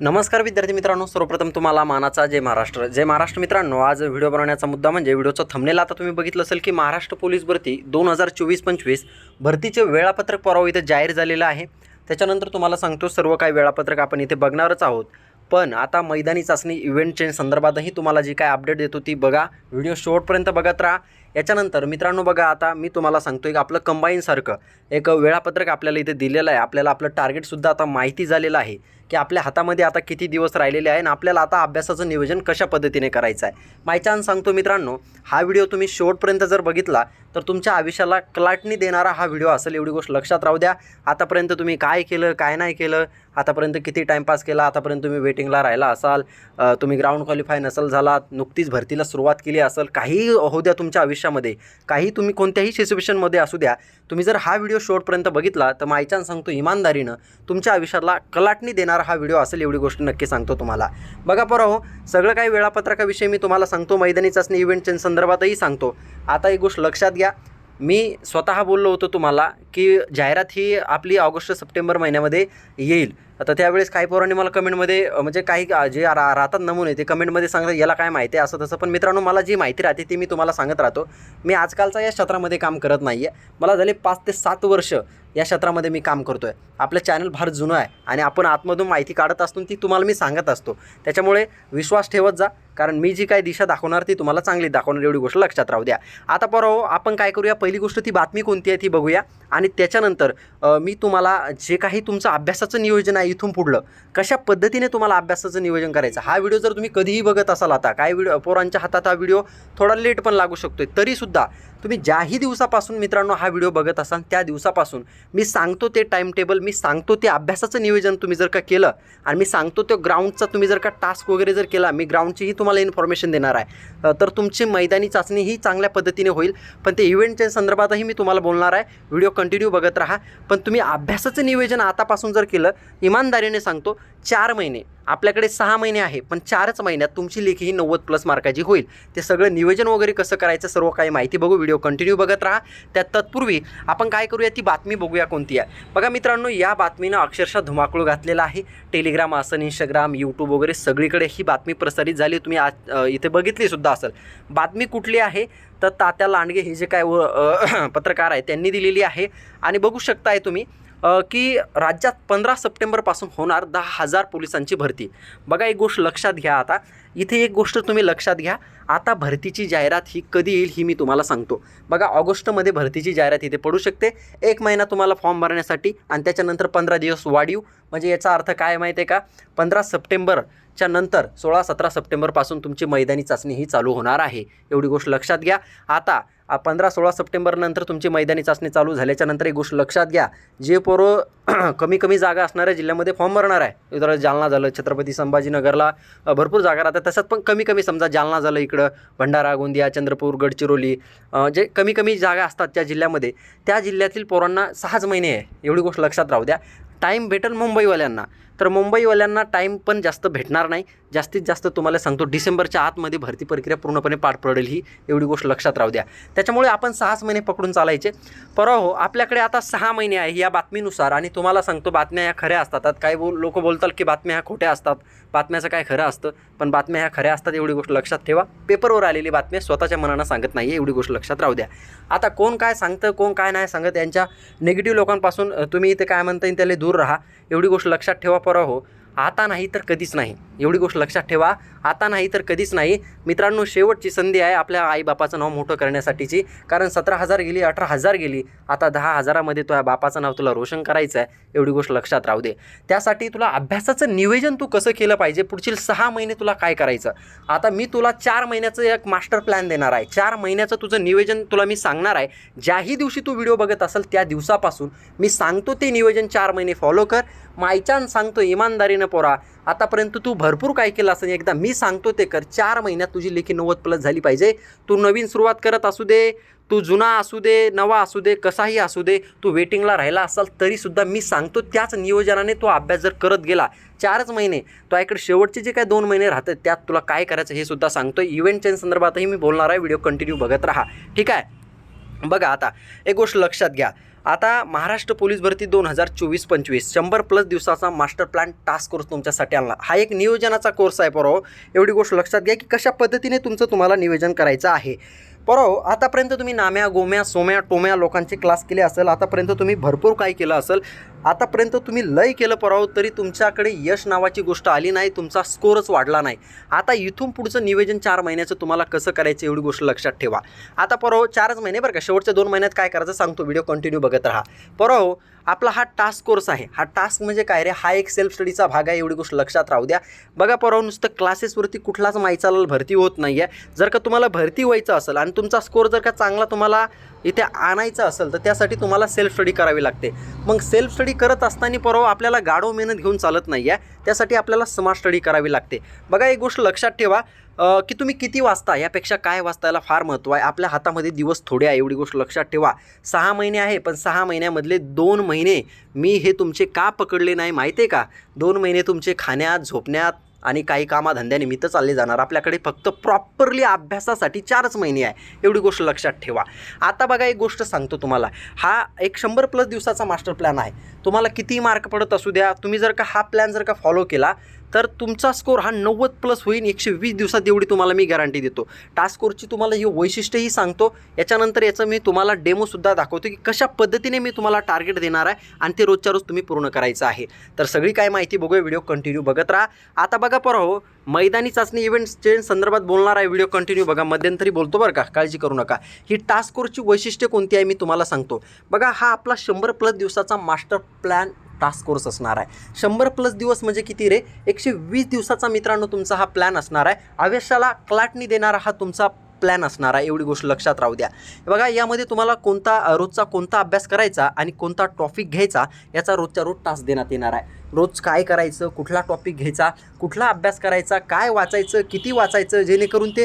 नमस्कार विद्यार्थी मित्रांनो सर्वप्रथम तुम्हाला मानाचा जय महाराष्ट्र. जय महाराष्ट्र मित्रांनो आज व्हिडिओ बनवण्याचा मुद्दा म्हणजे व्हिडिओचं थंबनेल आता तुम्ही बघितलं असेल की महाराष्ट्र पोलीस भरती दोन हजार चोवीस पंचवीस भरतीचे वेळापत्रक परवा इथं जाहीर झालेलं आहे. त्याच्यानंतर तुम्हाला सांगतो सर्व काही वेळापत्रक आपण इथे बघणारच आहोत. पण आता मैदानी चाचणी इव्हेंटच्या संदर्भातही तुम्हाला जी काय अपडेट देतो ती बघा. व्हिडिओ शेवटपर्यंत बघत राहा. याच्यानंतर मित्रांनो बघा आता मी तुम्हाला सांगतो एक आपलं कंबाईनसारखं एक वेळापत्रक आपल्याला इथे दिलेलं आहे. आपल्याला आपलं टार्गेटसुद्धा आता माहिती झालेलं आहे. की आपल्या हातामध्ये आता किती दिवस राहिलेले आहे आणि आपल्याला आता अभ्यासाचं नियोजन कशा पद्धतीने करायचं आहे. मायचान सांगतो मित्रांनो हा व्हिडिओ तुम्ही शेवटपर्यंत जर बघितला तर तुमच्या आयुष्याला कलाटणी देणारा हा व्हिडिओ असेल एवढी गोष्ट लक्षात राहू द्या. आतापर्यंत तुम्ही काय केलं काय नाही केलं आतापर्यंत किती टाईमपास केला आतापर्यंत तुम्ही वेटिंगला राहिला असाल तुम्ही ग्राउंड क्वालिफाय नसेल झालात नुकतीच भरतीला सुरुवात केली असेल काही होऊ द्या तुमच्या आयुष्यामध्ये काही तुम्ही कोणत्याही सिच्युएशनमध्ये असू द्या. तुम्ही जर हा व्हिडिओ शेवटपर्यंत बघितला तर मायचान सांगतो इमानदारीनं तुमच्या आयुष्याला कलाटणी देणारा हा व्हिडिओ असेल एवढी गोष्ट नक्की सांगतो तुम्हाला. बघा बरं हो सगळं काही वेळापत्रकाविषयी मी तुम्हाला सांगतो मैदानी चाचणी इव्हेंटच्या संदर्भातही सांगतो. आता एक गोष्ट लक्षात घ्या मी स्वतः बोललो होतो तुम्हाला की जाहिरात ही आपली ऑगस्ट सप्टेंबर महिन्यामध्ये येईल. आता त्यावेळेस काही पोरांनी मला कमेंटमध्ये म्हणजे काही जे रा राहतात नमुने ते कमेंटमध्ये सांगतात याला काय माहिती आहे असं तसं. पण मित्रांनो मला जी माहिती राहते ती मी तुम्हाला सांगत राहतो. मी आजकालचा या क्षेत्रामध्ये काम करत नाही आहे मला झाले पाच ते सात वर्ष या क्षेत्रामध्ये मी काम करतो आहे आपलं चॅनल फार जुनं आहे आणि आपण आतमधून माहिती काढत असतो ती तुम्हाला मी सांगत असतो. त्याच्यामुळे विश्वास ठेवत जा कारण मी जी काही दिशा दाखवणार ती तुम्हाला चांगली दाखवणार एवढी गोष्ट लक्षात राहू द्या. आता परवा आपण काय करूया पहिली गोष्ट ती बातमी कोणती आहे ती बघूया आणि त्याच्यानंतर मी तुम्हाला जे काही तुमचं अभ्यासाचं नियोजन आहे इथून पुढलं कशा पद्धतीने तुम्हाला अभ्यासाचं नियोजन करायचं हा व्हिडिओ जर तुम्ही कधीही बघत असाल आता काय व्हिडिओ पोरांच्या हातात हा व्हिडिओ थोडा लेट पण लागू शकतोय तरीसुद्धा तुम्ही ज्याही दिवसापासून मित्रांनो हा व्हिडिओ बघत असाल त्या दिवसापासून मी सांगतो ते टाईम टेबल मी सांगतो ते अभ्यासाचं नियोजन तुम्ही जर का केलं आणि मी सांगतो त्या ग्राउंडचा तुम्ही जर का टास्क वगैरे जर केला मी ग्राउंडचीही तुम्हाला इन्फॉर्मेशन देणार आहे. तर तुमची मैदानी चाचणी ही चांगल्या पद्धतीने होईल. पण ते इव्हेंटच्या संदर्भातही मी तुम्हाला बोलणार आहे. व्हिडिओ कंटिन्यू बघत राहा. पण तुम्ही अभ्यासाचं नियोजन आतापासून जर केलं इमानदारीने सांगतो चार महिने. आपल्याकडे सहा महिने आहे पण चारच महिन्यात तुमची लेखी ही नव्वद प्लस मार्काची होईल. ते सगळं नियोजन वगैरे कसं करायचं सर्व काही माहिती बघू. व्हिडिओ कंटिन्यू बघत राहा. त्या तत्पूर्वी आपण काय करूया ती बातमी बघूया कोणती आहे. बघा मित्रांनो या बातमीनं अक्षरशः धुमाकूळ घातलेला आहे. टेलिग्राम असेल इंस्टाग्राम यूट्यूब वगैरे सगळीकडे ही बातमी प्रसारित झाली. तुम्ही आज इथे बघितली सुद्धा असेल. बातमी कुठली आहे? तर तात्या लांडगे हे जे काय व- पत्रकार आहे त्यांनी दिलेली आहे. आणि बघू शकताय तुम्ही की राज्यात पंधरा सप्टेंबरपासून होणार दहा हजार पोलिसांची भरती. बघा एक गोष्ट लक्षात घ्या आता. इथे एक गोष्ट तुम्ही लक्षात घ्या. आता भरतीची जाहिरात ही कधी येईल ही मी तुम्हाला सांगतो. बघा ऑगस्टमध्ये भरतीची जाहिरात इथे पडू शकते. एक महिना तुम्हाला फॉर्म भरण्यासाठी आणि त्याच्यानंतर पंधरा दिवस वाढीव. म्हणजे याचा अर्थ काय माहिती आहे का? पंधरा सप्टेंबरच्या नंतर सोळा सतरा सप्टेंबरपासून तुमची मैदानी चाचणी ही चालू होणार आहे. एवढी गोष्ट लक्षात घ्या. आता पंधरा सोळा सप्टेंबरनंतर तुमची मैदानी चाचणी चालू झाल्याच्यानंतर एक गोष्ट लक्षात घ्या. जे पोरं कमी कमी जागा असणाऱ्या जिल्ह्यामध्ये फॉर्म भरणार आहे. इतर जालना झालं छत्रपती संभाजीनगरला भरपूर जागा राहतात. तसंच पण कमी कमी समजा जालना झालं इकडं भंडारा गोंदिया चंद्रपूर गडचिरोली जे कमी कमी जागा असतात त्या जिल्ह्यामध्ये त्या जिल्ह्यातील पोरांना सहाच महिने आहे. एवढी गोष्ट लक्षात राहू द्या. टाईम भेटेल मुंबईवाल्यांना. तर मुंबईवाल्यांना टाईम पण जास्त भेटणार नाही. जास्तीत जास्त तुम्हाला सांगतो डिसेंबरच्या आतमध्ये भरती प्रक्रिया पूर्णपणे पार पडेल ही एवढी गोष्ट लक्षात राहू द्या. त्याच्यामुळे आपण सहाच महिने पकडून चालायचे. परवा हो आपल्याकडे आता सहा महिने आहे या बातमीनुसार आणि तुम्हाला सांगतो बातम्या ह्या खऱ्या असतात. काही बोल लोक बोलतात की बातम्या ह्या खोट्या असतात. बातम्याचं काय खरं असतं? पण बातम्या ह्या खऱ्या असतात एवढी गोष्ट लक्षात ठेवा. पेपरवर आलेली बातम्या स्वतःच्या मनानं सांगत नाही एवढी गोष्ट लक्षात राहू द्या. आता कोण काय सांगतं कोण काय नाही सांगत यांच्या निगेटिव्ह लोकांपासून तुम्ही इथे काय म्हणता येईल त्याला दूर राहा. एवढी गोष्ट लक्षात ठेवा. परवा हो. आता नाही तर कधीच नाही. एवढी गोष्ट लक्षात ठेवा. आता नाही तर कधीच नाही. मित्रांनो शेवटची संधी आहे आपल्या आईबापाचं नाव मोठं करण्यासाठीची. कारण सतरा हजार गेली अठरा हजार गेली. आता दहा हजारामध्ये तुझ्या बापाचं नाव तुला रोशन करायचं आहे. एवढी गोष्ट लक्षात राहू दे. त्यासाठी तुला अभ्यासाचं नियोजन तू कसं केलं पाहिजे? पुढील सहा महिने तुला काय करायचं? आता मी तुला चार महिन्याचं एक मास्टर प्लॅन देणार आहे. चार महिन्याचं तुझं नियोजन तुला मी सांगणार आहे. ज्याही दिवशी तू व्हिडिओ बघत असेल त्या दिवसापासून मी सांगतो ते नियोजन चार महिने फॉलो कर. मायचान सांगतो इमानदारीनं पोरा. आतापर्यंत तू भरपूर काय केलं असं एकदा मी सांगतो ते कर. चार महिन्यात तुझी लेखी नव्वद प्लस झाली पाहिजे. तू नवीन सुरुवात करत असू दे तू जुना असू दे नवा असू दे कसाही असू दे तू वेटिंगला राहिला असाल तरीसुद्धा मी सांगतो त्याच नियोजनाने तो अभ्यास जर करत गेला चारच महिने तो इकडे शेवटचे जे काय दोन महिने राहतात त्यात तुला काय करायचं हे सुद्धा सांगतो इव्हेंटच्या संदर्भातही मी बोलणार आहे. व्हिडिओ कंटिन्यू बघत राहा. ठीक आहे? बघा आता एक गोष्ट लक्षात घ्या. आता महाराष्ट्र पोलीस भरती दोन हजार चोवीस पंचवीस. शंभर प्लस दिवसाचा मास्टर प्लॅन टास्क कोर्स तुमच्यासाठी आणला. हा एक नियोजनाचा कोर्स आहे बरोबर एवढी गोष्ट लक्षात घ्या की कशा पद्धतीने तुमचं तुम्हाला नियोजन करायचं आहे. बरोबर आतापर्यंत तुम्ही नाम्या गोम्या सोम्या टोम्या लोकांचे क्लास केले असेल आतापर्यंत तुम्ही भरपूर काय केलं असेल. आतापर्यंत तुम्ही लय केलं परवा तरी तुमच्याकडे यश नावाची गोष्ट आली नाही तुमचा स्कोरच वाढला नाही. आता इथून पुढचं नियोजन चार महिन्याचं तुम्हाला कसं करायचं एवढी गोष्ट लक्षात ठेवा. आता परवा चारच महिने बरं का शेवटच्या दोन महिन्यात काय करायचं सांगतो व्हिडिओ कंटिन्यू बघत राहा. परवा आपला हा टास्क कोर्स आहे. हा टास्क म्हणजे काय रे? हा एक सेल्फ स्टडीचा भाग आहे एवढी गोष्ट लक्षात राहू द्या. बघा परवा नुसतं क्लासेसवरती कुठलाच माईचालाल भरती होत नाही आहे जर का तुम्हाला भरती व्हायचं असेल आणि तुमचा स्कोर जर का चांगला तुम्हाला इथे आणायचं असेल तर त्यासाठी तुम्हाला सेल्फ स्टडी करावी लागते. मग सेल्फ स्टडी करत असताना परवा आपल्याला गाढव मेहनत घेऊन चालत नाही आहे त्यासाठी आपल्याला स्मार्ट स्टडी करावी लागते. बघा एक गोष्ट लक्षात ठेवा की तुम्ही किती वाचता यापेक्षा काय वाचतायला फार महत्त्व आहे. आपल्या हातामध्ये दिवस थोडे आहे एवढी गोष्ट लक्षात ठेवा. सहा महिने आहे पण सहा महिन्यामधले दोन महिने मी हे तुमचे का पकडले नाही माहिती आहे का? दोन महिने तुमचे खाण्यात झोपण्यात आणि काही कामाधंद्यानिमित्त चालले जाणार. आपल्याकडे फक्त प्रॉपरली अभ्यासासाठी चारच महिने आहे. एवढी गोष्ट लक्षात ठेवा. आता बघा एक गोष्ट सांगतो तुम्हाला. हा एक शंभर प्लस दिवसाचा मास्टर प्लॅन आहे. तुम्हाला किती मार्क पडत असू द्या तुम्ही जर का हा प्लॅन जर का फॉलो केला तर तुमचा स्कोर हा नव्वद प्लस होईल एकशे वीस दिवसात एवढी तुम्हाला मी गॅरंटी देतो. टास्क तुम्हाला ही वैशिष्ट्यही सांगतो. याच्यानंतर याचं मी तुम्हाला डेमोसुद्धा दाखवतो की कशा पद्धतीने मी तुम्हाला टार्गेट देणार आहे आणि ते रोजच्या रोज तुम्ही पूर्ण करायचं आहे. तर सगळी काय माहिती बघूया व्हिडिओ कंटिन्यू बघत राहा. आता बघा परवा हो मैदानी चाचणी इव्हेंट्सचे संदर्भात बोलणार आहे व्हिडिओ कंटिन्यू बघा. मध्यंतरी बोलतो बरं का काळजी करू नका. ही टास्क वैशिष्ट्य कोणती आहे मी तुम्हाला सांगतो. बघा हा आपला शंभर प्लस दिवसाचा मास्टर प्लॅन टास्क कोर्स असणार आहे. शंभर प्लस दिवस म्हणजे किती रे? एकशे वीस दिवसाचा मित्रांनो तुमचा हा प्लॅन असणार आहे. आवेशाला क्लाटणी देणारा हा तुमचा प्लॅन असणार आहे. एवढी गोष्ट लक्षात राहू द्या. बघा यामध्ये तुम्हाला कोणता रोजचा कोणता अभ्यास करायचा आणि कोणता टॉपिक घ्यायचा याचा रोजच्या रोज टास्क देण्यात येणार आहे. रोज काय करायचं कुठला टॉपिक घ्यायचा कुठला अभ्यास करायचा काय वाचायचं किती वाचायचं जेणेकरून ते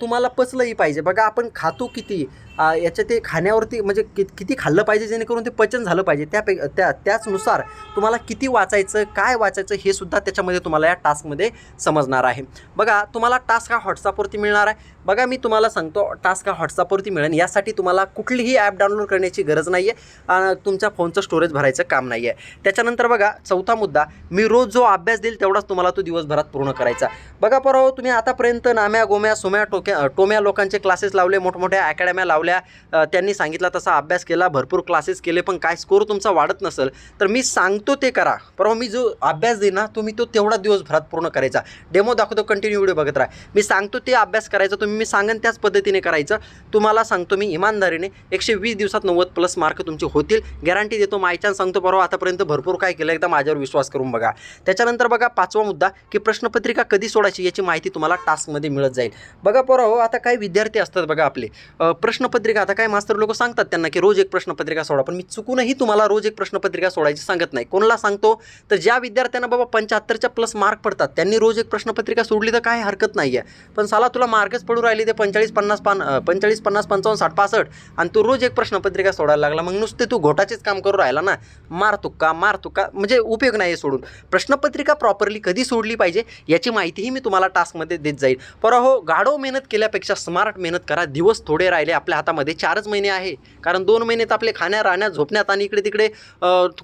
तुम्हाला पचलंही पाहिजे. बघा आपण खातो किती याच्या ते खाण्यावरती म्हणजे कि किती खाल्लं पाहिजे जेणेकरून ते पचन झालं पाहिजे. त्यापै त्या त्याचनुसार तुम्हाला किती वाचायचं काय वाचायचं हे सुद्धा त्याच्यामध्ये तुम्हाला या टास्कमध्ये समजणार आहे. बघा तुम्हाला टास्क हा व्हॉट्सअपवरती मिळणार आहे. बघा मी तुम्हाला सांगतो टास्क हा व्हॉट्सअपवरती मिळेल. यासाठी तुम्हाला कुठलीही ॲप डाउनलोड करण्याची गरज नाही आहे तुमच्या फोनचं स्टोरेज भरायचं काम नाही आहे त्याच्यानंतर बघा चौथा मुद्दा मी रोज जो अभ्यास देईल तेवढाच तुम्हाला तो दिवसभरात पूर्ण करायचा. बघा परवा तुम्ही आतापर्यंत नाम्या गोम्या सोम्या टोक्या टोम्या लोकांचे क्लासेस लावले मोठमोठ्या अकॅडम्या लावल्या अ, त्यांनी सांगितला तसा अभ्यास केला भरपूर क्लासेस केले पण काय स्कोर तुमचा वाढत नसेल तर मी सांगतो ते करा. परवा मी जो अभ्यास देईन ना तुम्ही तो तेवढा दिवसभरात पूर्ण करायचा. डेमो दाखवतो कंटिन्यू व्हिडिओ बघत राहा. मी सांगतो ते अभ्यास करायचा तुम्ही मी सांगेन त्याच पद्धतीने करायचं. तुम्हाला सांगतो मी इमानदारीने एकशे वीस दिवसात नव्वद प्लस मार्क तुमचे होतील. गॅरंटी देतो मायचान सांगतो परवा आतापर्यंत भरपूर काय केलं एकदा माझ्यावर विश्वास करून बघा. त्याच्यानंतर बघा पाचवा मुद्दा की प्रश्नपत्रिका कधी सोडायची याची माहिती तुम्हाला टास्कमध्ये मिळत जाईल. बघा परवा हो आता काही विद्यार्थी असतात बघा आपले. प्रश्नपत्र प्रश्नपत्रिका आता काय मास्तर लोक सांगतात त्यांना की रोज एक प्रश्नपत्रिका सोडा पण मी चुकूनही तुम्हाला रोज एक प्रश्नपत्रिका सोडायची सांगत नाही. कोणाला सांगतो? तर ज्या विद्यार्थ्यांना बाबा पंच्याहत्तरच्या प्लस मार्क पडतात त्यांनी रोज एक प्रश्नपत्रिका सोडली तर काय हरकत नाही आहे पण साला तुला मार्कच पडू राहिली ते पंचाळीस पन्नास पान पंचाळीस पंचेचाळीस पन्नास पंचावन्न साठ पासष्ट आणि तू रोज एक प्रश्नपत्रिका सोडायला लागला. मग नुसते तू घोटाचेच काम करू राहिला ना? मार तुक्का मार तुक्का म्हणजे उपयोग नाही आहे सोडून. प्रश्नपत्रिका प्रॉपरली कधी सोडली पाहिजे याची माहितीही मी तुम्हाला टास्कमध्ये देत जाईल. पर हो गाढव मेहनत केल्यापेक्षा स्मार्ट मेहनत करा दिवस थोडे राहिले आपल्या हातामध्ये चारच महिने आहे. कारण दोन महिन्यात आपले खाण्या राहण्यात झोपण्यात आणि इकडे तिकडे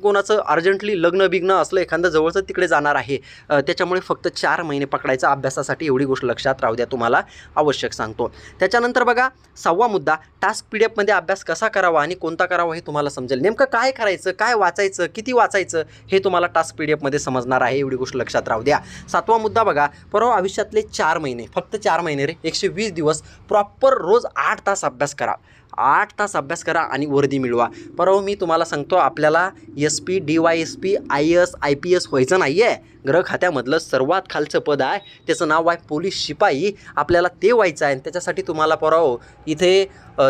कोणाचं अर्जंटली लग्न बिग्न असलं एखादं जवळचं तिकडे जाणार आहे. त्याच्यामुळे फक्त चार महिने पकडायचा अभ्यासासाठी एवढी गोष्ट लक्षात राहू द्या तुम्हाला आवश्यक सांगतो. त्याच्यानंतर बघा सहावा मुद्दा टास्क पी डी एफमध्ये अभ्यास कसा करावा आणि कोणता करावा हे तुम्हाला समजेल. नेमकं काय करायचं काय वाचायचं किती वाचायचं हे तुम्हाला टास्क पी डी एफमध्ये समजणार आहे एवढी गोष्ट लक्षात राहू द्या. सातवा मुद्दा बघा परवा आयुष्यातले चार महिने फक्त चार महिने रे एकशे वीस दिवस प्रॉपर रोज आठ तास अभ्यास करा up. आठ तास अभ्यास करा आणि वर्दी मिळवा. परवा मी तुम्हाला सांगतो आपल्याला S P D Y S P I S I P S व्हायचं नाही आहे ग्रह खात्यामधलं सर्वात खालचं पद आहे. त्याचं नाव आहे पोलीस शिपाई. आपल्याला ते व्हायचं आहे आणि त्याच्यासाठी तुम्हाला परवा इथे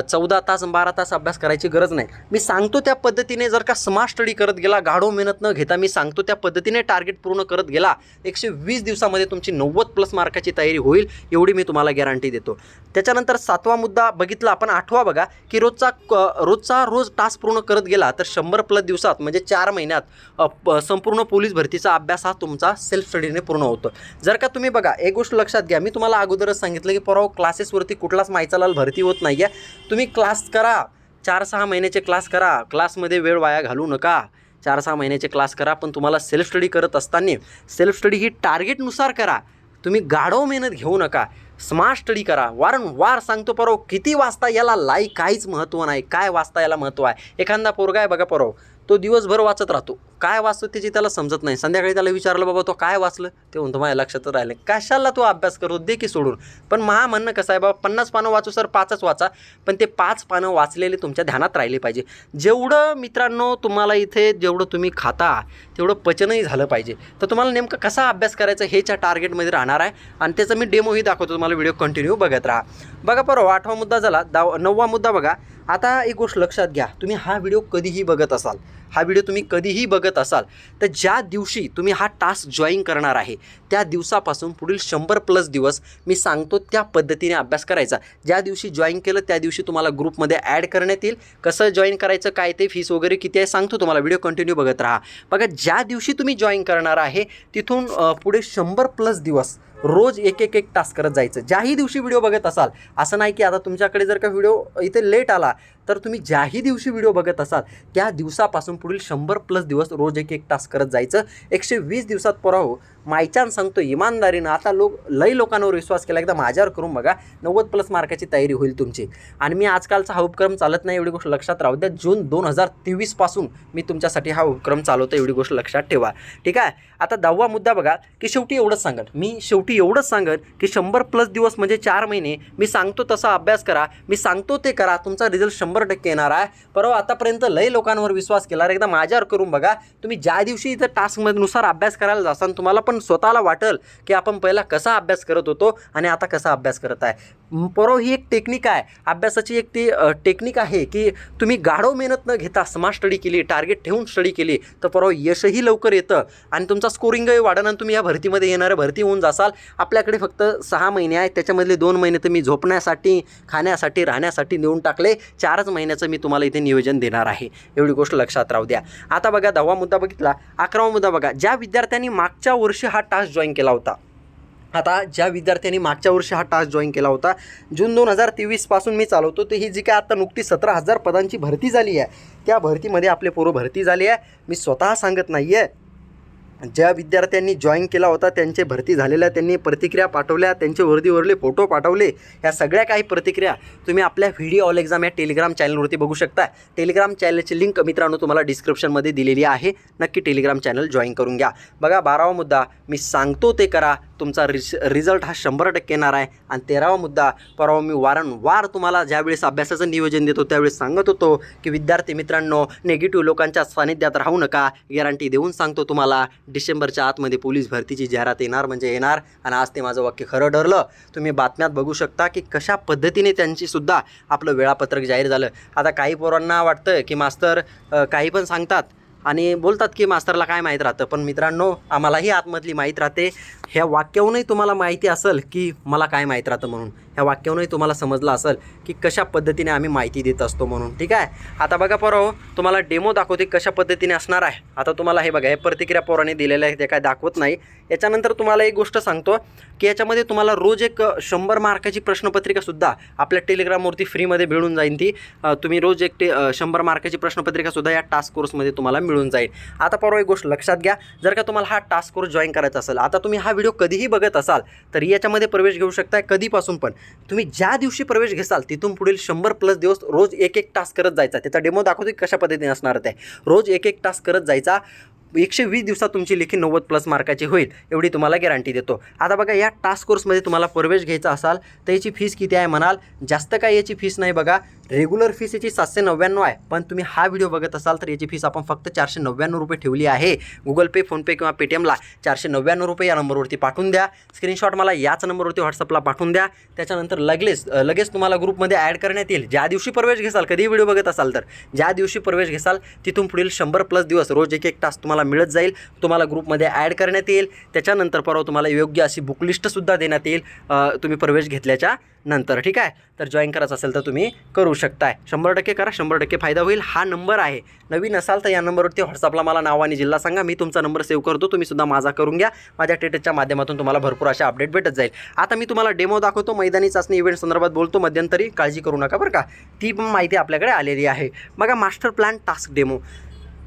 चौदा तास बारा तास अभ्यास करायची गरज नाही. मी सांगतो त्या पद्धतीने जर का स्मार्ट स्टडी करत गेला गाढव मेहनत न घेता मी सांगतो त्या पद्धतीने टार्गेट पूर्ण करत गेला एकशे वीस दिवसामध्ये तुमची नव्वद प्लस मार्काची तयारी होईल एवढी मी तुम्हाला गॅरंटी देतो. त्याच्यानंतर सातवा मुद्दा बघितला आपण आठवा बघा. की रोजचा क- रोजचा रोज टास्क पूर्ण करत गेला तर शंभर प्लस दिवसात म्हणजे चार महिन्यात प- संपूर्ण पोलीस भरतीचा अभ्यास हा तुमचा सेल्फ स्टडीने पूर्ण होतो. जर का तुम्ही बघा एक गोष्ट लक्षात घ्या मी तुम्हाला अगोदरच सांगितलं की परवा क्लासेसवरती कुठलाच माहितीला भरती होत नाही आहे तुम्ही क्लास करा चार सहा महिन्याचे क्लास करा क्लासमध्ये वेळ वाया घालू नका. चार सहा महिन्याचे क्लास करा पण तुम्हाला सेल्फ स्टडी करत असताना सेल्फ स्टडी ही टार्गेटनुसार करा. तुम्ही गाढव मेहनत घेऊ नका. स्मार्ट स्टडी करा. वारंवार सांगतो परो किती वाजता याला लाई काहीच महत्त्व नाही. काय वाचता याला महत्त्व आहे? एखादा पोरगा आहे बघा परो तो दिवसभर वाचत राहतो. काय वाचतो त्याची त्याला समजत नाही. संध्याकाळी त्याला विचारलं बाबा तो काय वाचलं? ते म्हणतो माझ्या लक्षात राहिले. कशाला तो अभ्यास करतो दे की सोडून. पण महा म्हणणं कसं आहे बाबा पन्नास पानं वाचू सर पाचच वाचा. पण ते पाच पानं वाचलेले तुमच्या ध्यानात राहिले पाहिजे. जेवढं मित्रांनो तुम्हाला इथे जेवढं तुम्ही खाता तेवढं पचनही झालं पाहिजे. तर तुम्हाला नेमकं कसा अभ्यास करायचा हेच्या टार्गेटमध्ये राहणार आहे. आणि त्याचा मी डेमोही दाखवतो तुम्हाला व्हिडिओ कंटिन्यू बघत राहा. बघा परवा आठवा मुद्दा झाला. दाव नववा मुद्दा बघा. आता एक गोष्ट लक्षात घ्या. तुम्ही हा व्हिडिओ कधीही बघत असाल हा व्हिडिओ तुम्ही कधीही बघत असाल तर ज्या दिवशी तुम्ही हा टास्क जॉईन करणार आहे त्या दिवसापासून पुढील शंभर प्लस दिवस मी सांगतो त्या पद्धतीने अभ्यास करायचा. ज्या दिवशी जॉईन केलं त्या दिवशी तुम्हाला ग्रुपमध्ये ॲड करण्यात येईल. कसं जॉईन करायचं काय ते फीस वगैरे किती आहे सांगतो तुम्हाला. व्हिडिओ कंटिन्यू बघत राहा. बघा ज्या दिवशी तुम्ही जॉईन करणार आहे तिथून पुढे शंभर प्लस दिवस रोज एक एक एक टास्क करत जायचं. ज्याही दिवशी व्हिडिओ बघत असाल असं नाही की आता तुमच्याकडे जर का व्हिडिओ इथे लेट आला तर तुम्ही ज्याही दिवशी व्हिडिओ बघत असाल त्या दिवसापासून पुढील शंभर प्लस दिवस रोज एक एक टास्क करत जायचं. एकशे वीस दिवसात पोराहो मायचान सांगतो इमानदारीनं आता लोक लई लोकांवर विश्वास केला एकदा माझ्यावर करून बघा नव्वद प्लस मार्काची तयारी होईल तुमची. आणि मी आजकालचा हा उपक्रम चालत नाही एवढी गोष्ट लक्षात राहू द्या. जून दोन हजार तेवीसपासून मी तुमच्यासाठी हा उपक्रम चालवतो एवढी गोष्ट लक्षात ठेवा. ठीक आहे? आता दहावा मुद्दा बघा की शेवटी एवढंच सांगन. मी शेवटी एवढंच सांगन की शंभर प्लस दिवस म्हणजे चार महिने मी सांगतो तसा अभ्यास करा मी सांगतो ते करा तुमचा रिझल्ट शंभर टक्के येणार आहे. परवा आतापर्यंत लय लोकांवर विश्वास केला एकदा माझ्यावर करून बघा. तुम्ही ज्या दिवशी इथं टास्कमध्ये नुसार अभ्यास करायला जासान तुम्हाला पण स्वतःला वाटेल की आपण पहिला कसा अभ्यास करत होतो आणि आता कसा अभ्यास करत आहे. म, परवा ही एक टेक्निक आहे. अभ्यासाची एक ती टेक्निक आहे की तुम्ही गाढव मेहनत न घेता स्मार्ट स्टडी केली टार्गेट ठेवून स्टडी केली तर परवा यशही लवकर येतं आणि तुमचा स्कोरिंगही वाढन आणि तुम्ही या भरतीमध्ये येणाऱ्या भरती होऊन जासाल. आपल्याकडे फक्त सहा महिने आहेत त्याच्यामधले दोन महिने तर मी झोपण्यासाठी खाण्यासाठी राहण्यासाठी नेऊन टाकले. चारच महिन्याचं मी तुम्हाला इथे नियोजन देणार आहे. एवढी गोष्ट लक्षात राहू द्या. आता बघा दहावा मुद्दा बघितला. अकरावा मुद्दा बघा. ज्या विद्यार्थ्यांनी मागच्या वर्षी हा टास्क जॉईन केला होता आता ज्या विद्यार्थ्यांनी मागच्या वर्षी हा टास्क जॉईन केला होता जून दोन हजार तेवीसपासून मी चालवतो तर ही जी काय आता नुकती सतरा हजार पदांची भरती झाली आहे त्या भरतीमध्ये आपले पोरं भरती झाली आहे. मी स्वतः सांगत नाही आहे ज्या विद्यार्थ्यांनी जॉईन केला होता त्यांचे भरती झालेल्या त्यांनी प्रतिक्रिया पाठवल्या त्यांचे वर्दीवरले फोटो पाठवले ह्या सगळ्या काही प्रतिक्रिया तुम्ही आपल्या व्हिडिओ ऑल एक्झाम या टेलिग्राम चॅनलवरती बघू शकता. टेलिग्राम चॅनलची लिंक मित्रांनो तुम्हाला डिस्क्रिप्शनमध्ये दिलेली आहे. नक्की टेलिग्राम चॅनल जॉईन करून घ्या. बघा बारावा मुद्दा मी सांगतो ते करा तुमचा रिस रिझल्ट हा शंभर टक्के येणार आहे. आणि तेरावा मुद्दा परवा मी वारंवार तुम्हाला ज्यावेळेस अभ्यासाचं नियोजन देतो त्यावेळेस सांगत होतो की विद्यार्थी मित्रांनो नेगेटिव्ह लोकांच्या सानिध्यात राहू नका. गॅरंटी देऊन सांगतो तुम्हाला डिसेंबरच्या आतमध्ये पोलीस भरतीची जाहिरात येणार म्हणजे येणार. आणि आज ते माझं वाक्य खरं ठरलं. तुम्ही बातम्यात बघू शकता की कशा पद्धतीने त्यांचीसुद्धा आपलं वेळापत्रक जाहीर झालं. आता काही पोरांना वाटतं की मास्तर काही पण सांगतात. आणि बोलतात की मास्तरला काय माहीत राहतं. पण मित्रांनो आम्हालाही आतमधली माहीत राहते. ह्या वाक्याहूनही तुम्हाला माहिती असेल की मला काय माहीत राहतं म्हणून. ह्या वाक्याहूनही तुम्हाला समजलं असेल की कशा पद्धतीने आम्ही माहिती देत असतो म्हणून. ठीक आहे? आता बघा पोरं तुम्हाला डेमो दाखवते कशा पद्धतीने असणार आहे. आता तुम्हाला हे बघा हे प्रतिक्रिया पोराने दिलेल्या आहे ते काय दाखवत नाही. याच्यानंतर तुम्हाला एक गोष्ट सांगतो की याच्यामध्ये तुम्हाला रोज एक शंभर मार्काची प्रश्नपत्रिकासुद्धा आपल्या टेलिग्रामवरती फ्रीमध्ये मिळून जाईल ती. तुम्ही रोज एक ते शंभर मार्काची प्रश्नपत्रिकासुद्धा या टास्क कोर्समध्ये तुम्हाला मिळून जाईल. आता परवा एक गोष्ट लक्षात घ्या. जर का तुम्हाला हा टास्क कोर्स जॉईन करायचा असेल आता तुम्ही हा व्हिडिओ कधीही बघत असाल तर याच्यामध्ये प्रवेश घेऊ शकताय कधीपासून पण. तुम्ही ज्या दिवशी प्रवेश घेसाल तिथून पुढील शंभर प्लस दिवस रोज एक एक टास्क करत जायचा. त्याचा डेमो दाखवतो की कशा पद्धतीने असणार ते. रोज एक एक टास्क करत जायचा. एकशे वीस दिवसात तुमची लेखी नव्वद प्लस मार्काची होईल एवढी तुम्हाला गॅरंटी देतो. आता बघा या टास्क कोर्समध्ये तुम्हाला प्रवेश घ्यायचा असाल तर याची फीस किती आहे म्हणाल? जास्त काय याची फीस नाही बघा. रेग्युलर फीस याची सातशे नव्याण्णव आहे. पण तुम्ही हा व्हिडिओ बघत असाल तर याची फीस आपण फक्त चारशे नव्याण्णव रुपये ठेवली आहे. गुगल पे फोनपे किंवा पेटीएमला चारशे नव्याण्णव रुपये या नंबरवरती पाठवून द्या. स्क्रीनशॉट मला याच नंबरवरती व्हॉट्सअपला पाठवून द्या. त्याच्यानंतर लगेच लगेच तुम्हाला ग्रुपमध्ये ॲड करण्यात येईल. ज्या दिवशी प्रवेश घेसाल कधी व्हिडिओ बघत असाल तर ज्या दिवशी प्रवेश घेसाल तिथून पुढील शंभर प्लस दिवस रोज एक एक तास तुम्हाला मिळत जाईल. तुम्हाला ग्रुपमध्ये ॲड करण्यात येईल. त्याच्यानंतर परवा तुम्हाला योग्य अशी बुकलिस्टसुद्धा देण्यात येईल. तुम्ही प्रवेश घेतल्याच्या नंतर ठीक आहे? तर जॉईन करायचं असेल तर तुम्ही करू शकताय. शंभर टक्के करा शंभर टक्के फायदा होईल. हा नंबर आहे. नवीन असाल तर या नंबरवरती व्हॉट्सअपला मला नाव आणि जिल्हा सांगा. मी तुमचा नंबर सेव्ह करतो. तुम्ही सुद्धा माझा करून घ्या. माझ्या टेटच्या माध्यमातून तुम्हाला भरपूर अशा अपडेट भेटत जाईल. आता मी तुम्हाला डेमो दाखवतो. मैदानी चाचणी इव्हेंट संदर्भात बोलतो. मध्यंतरी काळजी करू नका बरं का. ती पण माहिती आपल्याकडे आलेली आहे. बघा मास्टर प्लॅन टास्क डेमो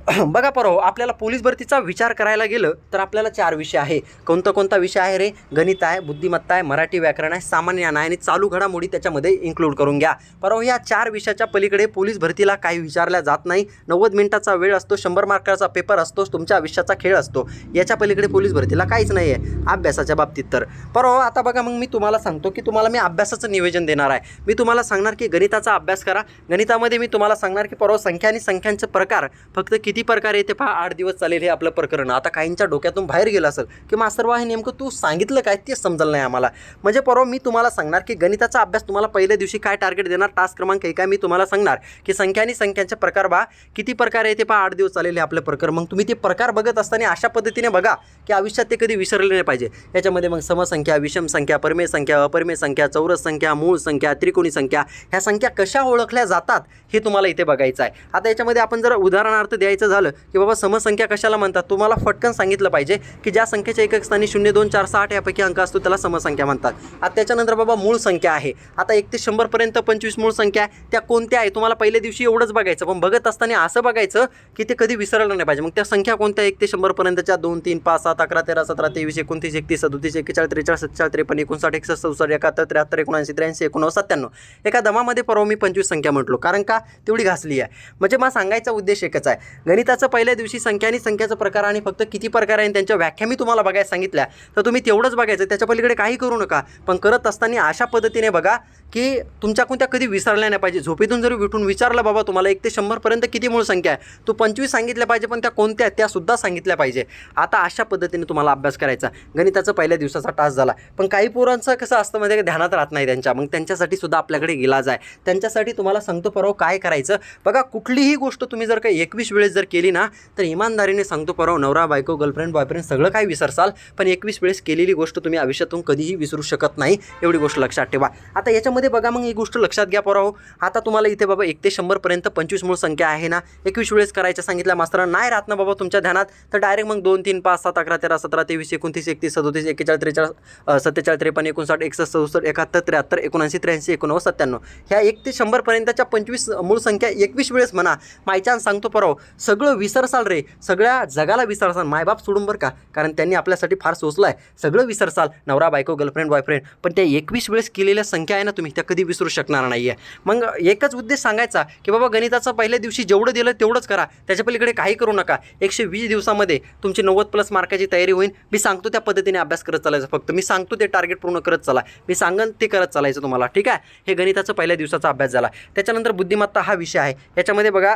बघा परवा आपल्याला पोलीस भरतीचा विचार करायला गेलं तर आपल्याला चार विषय आहे. कोणता कोणता विषय आहे रे? गणित आहे बुद्धिमत्ता आहे मराठी व्याकरण आहे सामान्य ज्ञान आहे आणि चालू घडामोडी त्याच्यामध्ये इन्क्लूड करून घ्या. परवा या चार विषयाच्या पलीकडे पोलीस भरतीला काही विचारल्या जात नाही. नव्वद मिनिटाचा वेळ असतो शंभर मार्काचा पेपर असतो तुमच्या आयुष्याचा खेळ असतो. याच्या पलीकडे पोलीस भरतीला काहीच नाही आहे अभ्यासाच्या बाबतीत तर. परवा आता बघा मग मी तुम्हाला सांगतो की तुम्हाला मी अभ्यासाचं नियोजन देणार आहे. मी तुम्हाला सांगणार की गणिताचा अभ्यास करा. गणितामध्ये मी तुम्हाला सांगणार की परवा संख्या आणि संख्यांचे प्रकार. फक्त किती किती प्रकार येते पहा आठ दिवस चालेल हे आपलं प्रकरण. आता काहींच्या डोक्यातून बाहेर गेलं असेल की मास्तर बा हे नेमकं तू सांगितलं काय? ते समजलं नाही आम्हाला. म्हणजे परवा मी तुम्हाला सांगणार की गणिताचा अभ्यास तुम्हाला पहिल्या दिवशी काय टार्गेट देणार? टास्क क्रमांक एक काय मी तुम्हाला सांगणार की संख्या आणि संख्यांचे प्रकार बा किती प्रकार येते पहा आठ दिवस चालेल हे आपलं प्रकरण. मग तुम्ही ते प्रकार बघत असताना अशा पद्धतीने बघा की आयुष्यात ते कधी विसरले नाही पाहिजे. याच्यामध्ये मग समसंख्या विषम संख्या परमेय संख्या अपरमेय संख्या चौरस संख्या मूळ संख्या त्रिकोणी संख्या ह्या संख्या कशा ओळखल्या जातात हे तुम्हाला इथे बघायचं आहे. आता याच्यामध्ये आपण जर उदाहरणार्थ द्यायचं झालं की बाबा समसंख्या कशाला म्हणतात? तुम्हाला फटकन सांगितलं पाहिजे की ज्या संख्येच्या एकक स्थानी शून्य दोन चार सहा आठ यापैकी अंक असतो त्याला समसंख्या म्हणतात. आता त्याच्यानंतर बाबा मूळ संख्या आहे. आता एक ते शंभरपर्यंत पंचवीस मूळ संख्या आहे. त्या कोणत्या आहे? तुम्हाला पहिल्या दिवशी एवढंच बघायचं पण बघत असताना असं बघायचं की ते कधी विसरलं नाही पाहिजे. मग त्या संख्या कोणत्या? एक ते शंभरपर्यंतच्या दोन तीन पाच सात अकरा तेरा सतरा तेवीस एकोणतीस एकतीस सदतीस एकेचाळीस त्रेचाळीस सत्तेचाळीस त्रेपन्न एकोणसाठ एकसष्ट चौसष्ट एकाहत्तर त्र्याहत्तर एकोणऐंशी त्र्याऐंशी एकोणनव्वद सत्त्याण्णव. एका दमामध्ये परवा मी पंचवीस संख्या म्हटलो. कारण का? तेवढी घासली आहे. म्हणजे मला सांगायचा उद्देश एकच आहे. गणिताचं पहिल्या दिवशी संख्या आणि संख्याचं प्रकार आणि फक्त किती प्रकार आहे आणि त्यांच्या व्याख्या मी तुम्हाला बघायला सांगितल्या तर तुम्ही तेवढंच बघायचं त्याच्या पलीकडे काही करू नका. पण करत असताना अशा पद्धतीने बघा की तुमच्या कोणत्या कधी विसरल्या नाही पाहिजे. झोपेतून जरी उठून विचारलं बाबा तुम्हाला एक ते शंभरपर्यंत किती मूळ संख्या आहे? तू पंचवीस सांगितल्या पाहिजे पण त्या कोणत्या आहेत त्यासुद्धा सांगितल्या पाहिजे. आता अशा पद्धतीने तुम्हाला अभ्यास करायचा. गणिताचं पहिल्या दिवसाचा टास्क झाला. पण काही पोरांचं कसं असतं म्हणजे ध्यानात राहत नाही त्यांच्या. मग त्यांच्यासाठी सुद्धा आपल्याकडे इलाज आहे. त्यांच्यासाठी तुम्हाला सांगतो परवा काय करायचं? बघा कुठलीही गोष्ट तुम्ही जर काही एकवीस वेळेस जर केली ना तर इमानदारीने सांगतो परवा नवरा बायको गर्लफ्रेंड बॉयफ्रेंड सगळं काही विसरसाल पण एकवीस वेळेस केलेली गोष्ट तुम्ही आयुष्यातून कधीही विसरू शकत नाही. एवढी गोष्ट लक्षात ठेवा. आता याच्यामध्ये बघा मग ही गोष्ट लक्षात घ्या पोराहो आता तुम्हाला इथे बाबा एक ते शंभरपर्यंत पंचवीस मूळ संख्या आहे ना? एकवीस वेळेस करायचं सांगितलं मास्तरांना. नाही राहत ना बाबा तुमच्या ध्यानात. तर डायरेक्ट मग दोन तीन पाच सात अकरा तेरा सतरा तेवीस एकोणतीस एकतीस सदोतीस एकेचाळीस त्रेचाळीस सत्तेचाळीस त्रेपन्न एकोणसाठ एकसष्ट सदुसष्ट एकाहत्तर त्र्याहत्तर एकोणऐंशी त्र्याऐंशी एकोणनव्वद सत्त्याण्णव. ह्या एक ते शंभरपर्यंतच्या पंचवीस मूळ संख्या एकवीस वेळेस म्हणा. मायच्यान सांगतो परवा सगळं विसरसाल रे. सगळ्या जगाला विसरसाल. मायबाप सोडून बरं का. कारण त्यांनी आपल्यासाठी फार सोचलं आहे सगळं विसरसाल. नवरा बायको गर्लफ्रेंड बॉयफ्रेंड पण त्या एकवीस वेळेस केलेल्या संख्या आहे ना तुम्ही. त्या कधी विसरू शकणार नाही आहे मग एकच उद्देश सांगायचा की बाबा गणिताचं पहिल्या दिवशी जेवढं दिलं तेवढंच करा. त्याच्या पलीकडे काही करू नका. एकशे वीस दिवसामध्ये तुमची नव्वद प्लस मार्काची तयारी होईल. मी सांगतो त्या पद्धतीने अभ्यास करत चालायचं फक्त. मी सांगतो ते टार्गेट पूर्ण करत चला. मी सांगन ते करत चालायचं तुम्हाला. ठीक आहे? हे गणिताचं पहिल्या दिवसाचा अभ्यास झाला. त्याच्यानंतर बुद्धिमत्ता हा विषय आहे. याच्यामध्ये बघा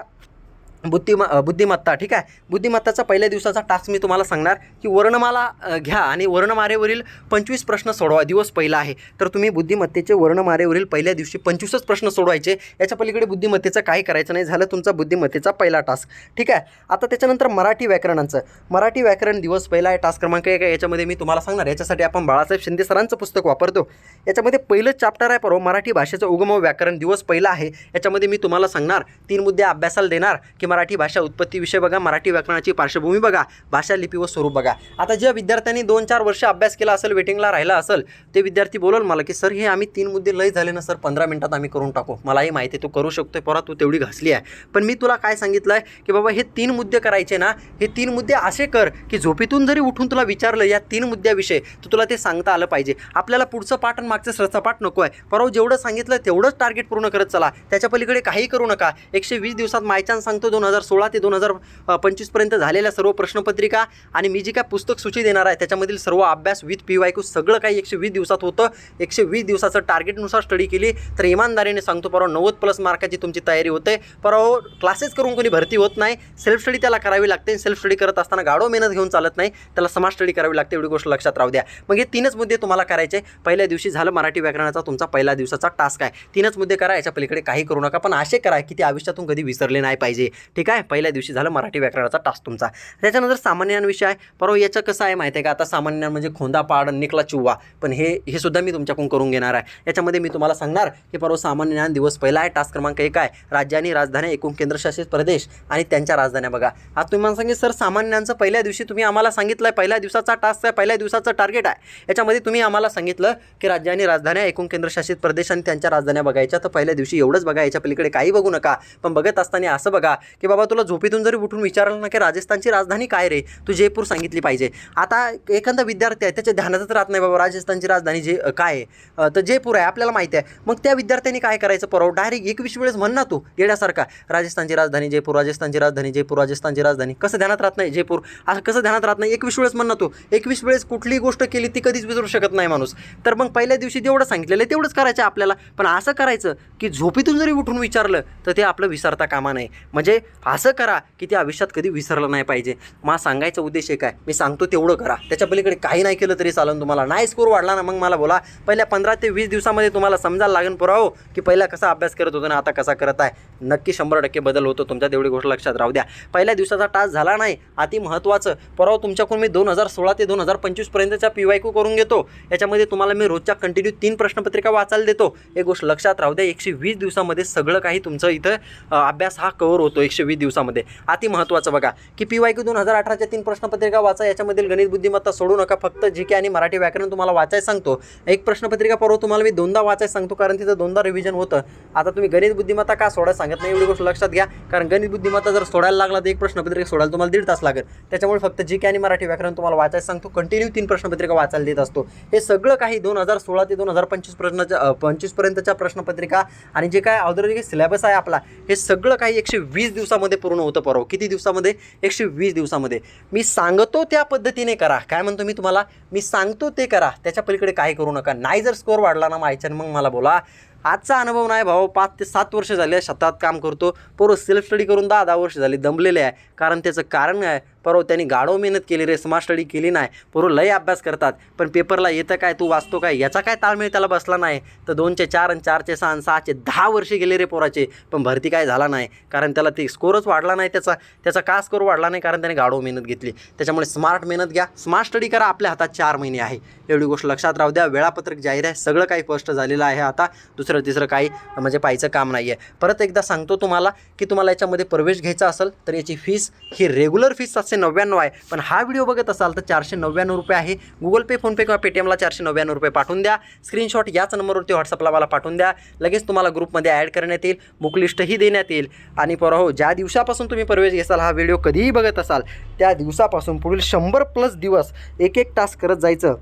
बुद्धिम बुद्धिमत्ता ठीक आहे? बुद्धिमत्ताचा पहिल्या दिवसाचा टास्क मी तुम्हाला सांगणार की वर्णमाला घ्या आणि वर्णमारेवरील पंचवीस प्रश्न सोडवा. दिवस पहिला आहे. तर तुम्ही बुद्धिमत्तेचे वर्णमारेवरील पहिल्या दिवशी पंचवीसच प्रश्न सोडवायचे. याच्या पलीकडे बुद्धिमत्तेचं काही करायचं नाही. झालं तुमचा बुद्धिमत्तेचा पहिला टास्क ठीक आहे? आता त्याच्यानंतर मराठी व्याकरणांचं. मराठी व्याकरण दिवस पहिला आहे. टास्क क्रमांक एक आहे. याच्यामध्ये मी तुम्हाला सांगणार. याच्यासाठी आपण बाळासाहेब शिंदे सरांचं पुस्तक वापरतो. याच्यामध्ये पहिलं चॅप्टर आहे परवा मराठी भाषेचं उगम व्याकरण दिवस पहिला आहे. याच्यामध्ये मी तुम्हाला सांगणार. तीन मुद्दे अभ्यासाला देणार की मराठी भाषा उत्पत्ती विषय बघा मराठी व्याकरणाची पार्श्वभूमी बघा भाषा लिपी व स्वरूप बघा. आता ज्या विद्यार्थ्यांनी दोन चार वर्ष अभ्यास केला असेल वेटिंगला राहिला असेल ते विद्यार्थी बोलल मला की सर हे आम्ही तीन मुद्दे लय झाले ना सर पंधरा मिनिटात आम्ही करून टाकू. मलाही माहिती आहे तू करू शकतोय परत तू तेवढी घासली आहे. पण मी तुला काय सांगितलं आहे की बाबा हे तीन मुद्दे करायचे ना हे तीन मुद्दे असे कर की झोपेतून जरी उठून तुला विचारलं या तीन मुद्द्याविषयी तर तुला ते सांगता आलं पाहिजे. आपल्याला पुढचं पाठ आणि मागचं सरचा पाठ नको आहे. परवा जेवढं सांगितलं तेवढंच टार्गेट पूर्ण करत चला. त्याच्या पलीकडे काही करू नका. एकशे वीस दिवसात मायचान सांगतो दोन दोन हजार सोळा ते दोन हजार पंचवीसपर्यंत झालेल्या सर्व प्रश्नपत्रिका आणि मी जी काय पुस्तक सूची देणार आहे त्याच्यामधील सर्व अभ्यास विथ पी वाय क्यू सगळं काही एकशे वीस दिवसात होतं. एकशे वीस दिवसाचं टार्गेटनुसार स्टडी केली. तर इमानदारीने सांगतो परवा नव्वद प्लस मार्काची तुमची तयारी होते. परवा हो, क्लासेस करून कोणी भरती होत नाही. सेल्फ स्टडी त्याला करावी लागते सेल्फ स्टडी करत असताना गाढो मेहनत घेऊन चालत नाही. त्याला समाज स्टडी करावी लागते एवढी गोष्ट लक्षात राहू द्या. मग हे तीनच मुद्दे तुम्हाला करायचे पहिल्या दिवशी झालं मराठी व्याकरणाचा तुमचा पहिल्या दिवसाचा टास्क आहे. तीनच मुद्दे करा याच्या पलीकडे काही करू नका. पण असे करा की ते आयुष्यातून कधी विसरले नाही पाहिजे. ठीक आहे? पहिल्या दिवशी झालं मराठी व्याकरणाचा टास्क तुमचा. त्याच्यानंतर सामान्य विषय आहे. परवा याचं कसं आहे माहिती आहे का? आता सामान्य म्हणजे खोंदा पाड निकला चिव्वा. पण हे हे सुद्धा मी तुमच्याकडून करून घेणार आहे. याच्यामध्ये मी तुम्हाला सांगणार की परवा सामान्य ज्ञान दिवस पहिला आहे. टास्क क्रमांक एक आहे. राज्य आणि राजधानी एकूण केंद्रशासित प्रदेश आणि त्यांच्या राजधान्या बघा. आता तुम्ही मला सांगितलं सर सामान्यांचं पहिल्या दिवशी तुम्ही आम्हाला सांगितलं आहे पहिल्या दिवसाचा टास्क आहे पहिल्या दिवसाचं टार्गेट आहे. याच्यामध्ये तुम्ही आम्हाला सांगितलं की राज्य आणि राजधान्या एकूण केंद्रशासित प्रदेश आणि त्यांच्या राजधान्या बघायच्या. तर पहिल्या दिवशी एवढंच बघा. याच्या पलीकडे काही बघू नका. पण बघत असताना असं बघा की बाबा तुला झोपेतून जरी उठून विचारलं ना की राजस्थानची राजधानी काय रे तू जयपूर सांगितली पाहिजे. आता एखादा विद्यार्थी आहे त्याच्या ध्यानातच राहत नाही बाबा राजस्थानची राजधानी जे काय आहे. तर जयपूर आहे आपल्याला माहिती आहे. मग त्या विद्यार्थ्यांनी काय करायचं परवा? डायरेक्ट एकवीस वेळेस म्हण ना तू येण्यासारखा राजस्थानची राजधानी जयपूर राजस्थानची राजधानी जयपूर राजस्थानची राजधानी. कसं ध्यानात राहत नाही जयपूर? असं कसं ध्यानात राहत नाही? एकवीस वेळेस म्हण ना तू. एकवीस वेळेस कुठलीही गोष्ट केली ती कधीच विसरू शकत नाही माणूस. तर मग पहिल्या दिवशी जेवढं सांगितलेलं आहे तेवढंच करायचं आहे आपल्याला. पण असं करायचं की झोपेतून जरी उठून विचारलं तर ते आपलं विसरता कामा नाही म्हणजे असं करा की ते आयुष्यात कधी विसरलं नाही पाहिजे. मा सांगायचा उद्देश एक आहे. मी सांगतो तेवढं करा. त्याच्या पलीकडे काही नाही केलं तरी चालेल तुम्हाला. नाही स्कोर वाढला ना मग मला बोला. पहिल्या पंधरा ते वीस दिवसामध्ये तुम्हाला समजायला लागेल पुराव हो, की पहिला कसा अभ्यास करत होतो ना आता कसा करत आहे. नक्की शंभर टक्के बदल होतो तुमच्या तेवढी गोष्ट लक्षात राहू द्या. पहिल्या दिवसाचा टास्क झाला नाही. अति महत्त्वाचं परवा हो, तुमच्याकडून मी दोन हजार सोळा ते दोन हजार पंचवीसपर्यंतच्या पी वाय क्यू करून घेतो. याच्यामध्ये तुम्हाला मी रोजच्या कंटिन्यू तीन प्रश्नपत्रिका वाचायला देतो. एक गोष्ट लक्षात राहू द्या. एकशे वीस दिवसामध्ये सगळं काही तुमचं इथं अभ्यास हा कवर होतो एकशे वीस दिवसामध्ये. अति महत्त्वाचं बघा. की पी वाय क्यू दोन हजार अठराच्या तीन प्रश्नपत्रिका वाचा याच्यामधील गणित बुद्धिमत्ता सोडू नका. फक्त जी के आणि मराठी व्याकरण तुम्हाला वाचायला सांगतो. एक प्रश्नपत्रिका परवा तुम्हाला मी दोनदा वाचायला सांगतो कारण तिथं दोनदा रिव्हिजन होतं. आता तुम्ही गणित बुद्धिमत्ता का सोडायला सांगत नाही? एवढी गोष्ट लक्षात घ्या. कारण गणित बुद्धिमत्ता जर सोडायला लागला तर एक प्रश्नपत्रिका सोडायला तुम्हाला दीड तास लागेल. त्याच्यामुळे फक्त जी के आणि मराठी व्याकरण तुम्हाला वाचायला सांगतो. कंटिन्यू तीन प्रश्नपत्रिका वाचायला देत असतो. हे सगळं काही दोन हजार सोळा ते दोन हजार पंचवीस प्रश्नाच्या पंचवीसपर्यंतच्या प्रश्नपत्रिका आणि जे काय औद्योगिक सिलेबस आहे आपला हे सगळं काही एकशे वीस दिवसामध्ये पूर्ण होतं परवा? किती दिवसामध्ये? एकशे वीस दिवसामध्ये. मी सांगतो त्या पद्धतीने करा. काय म्हणतो मी तुम्हाला? मी सांगतो ते करा. त्याच्या पलीकडे काय करू नका. नाही जर स्कोअर वाढला ना मायच्यानं मग मला बोला. आजचा अनुभव नाही भाऊ. पाच ते सात वर्ष झाले शेतात काम करतो. पोरं सेल्फ स्टडी करून दहा दहा वर्ष झाली दमलेले आहे. कारण त्याचं कारण आहे परवा त्यांनी गाढव मेहनत केली रे स्मार्ट स्टडी केली नाही. पोरं लय अभ्यास करतात. पण पेपरला येतं काय तू वाचतो काय याचा काय ताळमेळ त्याला बसला नाही. तर दोनचे चार आणि चारचे सहा आणि सहाचे दहा वर्षे गेले रे पोराचे पण भरती काय झाला नाही. कारण त्याला ते स्कोरच वाढला नाही त्याचा त्याचा का स्कोर वाढला नाही? कारण त्याने गाढव मेहनत घेतली. त्याच्यामुळे स्मार्ट मेहनत घ्या. स्मार्ट स्टडी करा आपल्या हातात चार महिने आहे. एवढी गोष्ट लक्षात राहू द्या. वेळापत्रक जाहीर आहे. सगळं काही स्पष्ट झालेलं आहे आता. दुसरं तिसरं काही म्हणजे पाहायचं काम नाही आहे परत एकदा सांगतो तुम्हाला की तुम्हाला याच्यामध्ये प्रवेश घ्यायचा असेल तर याची फीस ही रेग्युलर फीस चारशे नव्याण्णव आहे. पण हा व्हिडिओ बघत असाल तर चारशे नव्याण्णव रुपये आहे. गुगल पे फोनपे किंवा पेटीएमला चारशे नव्याण्णव रुपये पाठवून द्या. स्क्रीनशॉट याच नंबरवरती व्हॉट्सअपला मला पाठवून द्या. लगेच तुम्हाला ग्रुपमध्ये ॲड करण्यात येईल. बुक लिस्टही देण्यात येईल. आणि पर हो ज्या दिवसापासून तुम्ही प्रवेश घेसाल हा व्हिडिओ कधीही बघत असाल त्या दिवसापासून पुढील शंभर प्लस दिवस एक एक तास करत जायचं.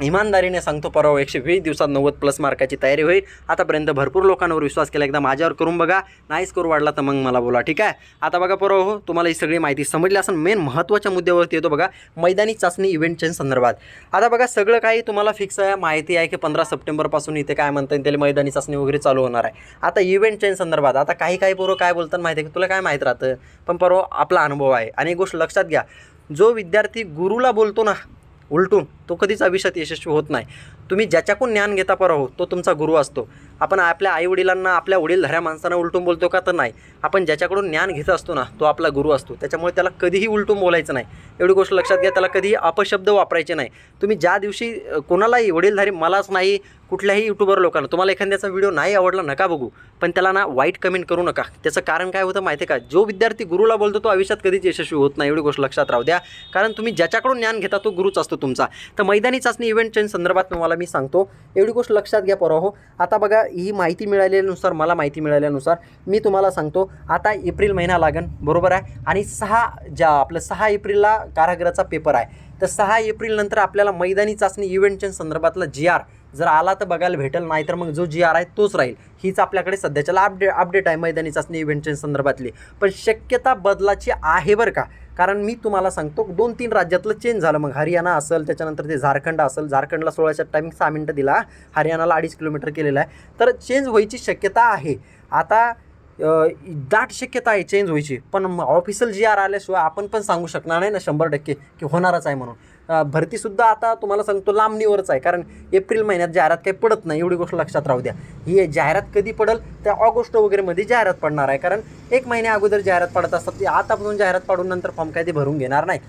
इमानदारीने सांगतो परवा एकशे वीस दिवसात नव्वद प्लस मार्काची तयारी होईल. आतापर्यंत भरपूर लोकांवर विश्वास केला. एकदा माझ्यावर करून बघा. नाही स्कोर वाढला तर मग मला बोला ठीक आहे? आता बघा परवा हो तुम्हाला ही सगळी माहिती समजली असेल. मेन महत्त्वाच्या मुद्द्यावरती येतो बघा. मैदानी चाचणी इव्हेंटच्या संदर्भात. आता बघा सगळं काही तुम्हाला फिक्स आहे. माहिती आहे की पंधरा सप्टेंबरपासून इथे काय म्हणता येईल त्याला मैदानी चाचणी वगैरे चालू होणार आहे. आता इव्हेंटच्या संदर्भात आता काही काही पोरं काय बोलतात माहिती आहे की? तुला काय माहीत राहतं? पण परवा आपला अनुभव आहे. आणि एक गोष्ट लक्षात घ्या. जो विद्यार्थी गुरुला बोलतो ना उलटून तो कधीच आयुष्यात यशस्वी होत नाही. तुम्ही ज्याच्याकडून ज्ञान घेता पर हो तो तुमचा गुरु असतो. आपण आपल्या आईवडिलांना आपल्या वडीलधाऱ्या माणसांना उलटून बोलतो का तर नाही. आपण ज्याच्याकडून ज्ञान घेत असतो ना तो आपला गुरु असतो. त्याच्यामुळे त्याला कधीही उलटून बोलायचं नाही. एवढी गोष्ट लक्षात घ्या त्याला कधीही अपशब्द वापरायचे नाही. तुम्ही ज्या दिवशी कोणालाही वडीलधारी मलाच नाही कुठल्याही यूट्यूबर लोकांना तुम्हाला एखाद्याचा व्हिडिओ नाही आवडला नका बघू. पण त्याला ना वाईट कमेंट करू नका. त्याचं कारण काय होतं माहिती आहे का? जो विद्यार्थी गुरुला बोलतो तो आयुष्यात कधीच यशस्वी होत नाही एवढी गोष्ट लक्षात राहू द्या. कारण तुम्ही ज्याच्याकडून ज्ञान घेता तो गुरुच असतो तुमचा. तर मैदानी चाचणी इव्हेंटच्या संदर्भात तुम्हाला मी सांगतो. एवढी गोष्ट लक्षात घ्या परा हो आता बघा ही माहिती मिळालेल्यानुसार मला माहिती मिळाल्यानुसार मी तुम्हाला सांगतो आता एप्रिल महिना लागन बरोबर आहे? आणि सहा ज्या आपलं सहा एप्रिलला कारागृहाचा पेपर आहे. तर सहा एप्रिल नंतर आपल्याला मैदानी चाचणी इव्हेंटच्या संदर्भातला जी आर जर आला तर बघायला भेटेल नाही तर मग जो जी आर आहे तोच राहील. हीच आपल्याकडे सध्याच्याला अपडे अपडेट आहे मैदानी चाचणी इव्हेंटच्या संदर्भातली. पण शक्यता बदलाची आहे बरं का? कारण मी तुम्हाला सांगतो दोन तीन राज्यातलं चेंज झालं. मग हरियाणा असेल त्याच्यानंतर ते झारखंड असेल. झारखंडला सोळाच्या टायमिंग सहा मिनटं दिला. हरियाणाला अडीच किलोमीटर केलेलं आहे. तर चेंज व्हायची शक्यता आहे. आता दाट शक्यता आहे चेंज व्हायची. पण ऑफिशियल जी आर आल्याशिवाय आपण पण सांगू शकणार नाही ना शंभर टक्के की होणारच आहे म्हणून. भरतीसुद्धा आता तुम्हाला सांगतो लांबणीवरच आहे. कारण एप्रिल महिन्यात जाहिरात काही पडत नाही एवढी गोष्ट लक्षात राहू द्या. ही जाहिरात कधी पडेल? त्या ऑगस्ट वगैरेमध्ये जाहिरात पडणार आहे. कारण एक महिन्या अगोदर जाहिरात पडत असतात. ती आतापासून जाहिरात पाडून नंतर फॉर्म काय ते भरून घेणार नाही.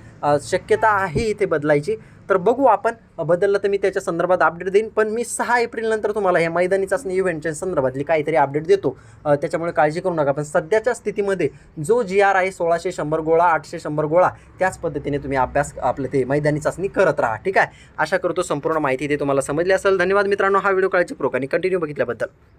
शक्यता आहे इथे बदलायची. तर बघू आपण. बदललं तर मी त्याच्या संदर्भात अपडेट देईन. पण मी सहा एप्रिल नंतर तुम्हाला या मैदानी चाचणी इव्हेंटच्या संदर्भातली काहीतरी अपडेट देतो. त्याच्यामुळे काळजी करू नका. पण सध्याच्या स्थितीमध्ये जो जी आर आहे सोळाशे शंभर गोळा आठशे शंभर गोळा त्याच पद्धतीने तुम्ही अभ्यास आपलं ते मैदानी चाचणी करत राहा. ठीक आहे? आशा करतो संपूर्ण माहिती ते तुम्हाला समजली असेल. धन्यवाद मित्रांनो. हा व्हिडिओ काळजी प्रोकाने कंटिन्यू बघितल्याबद्दल.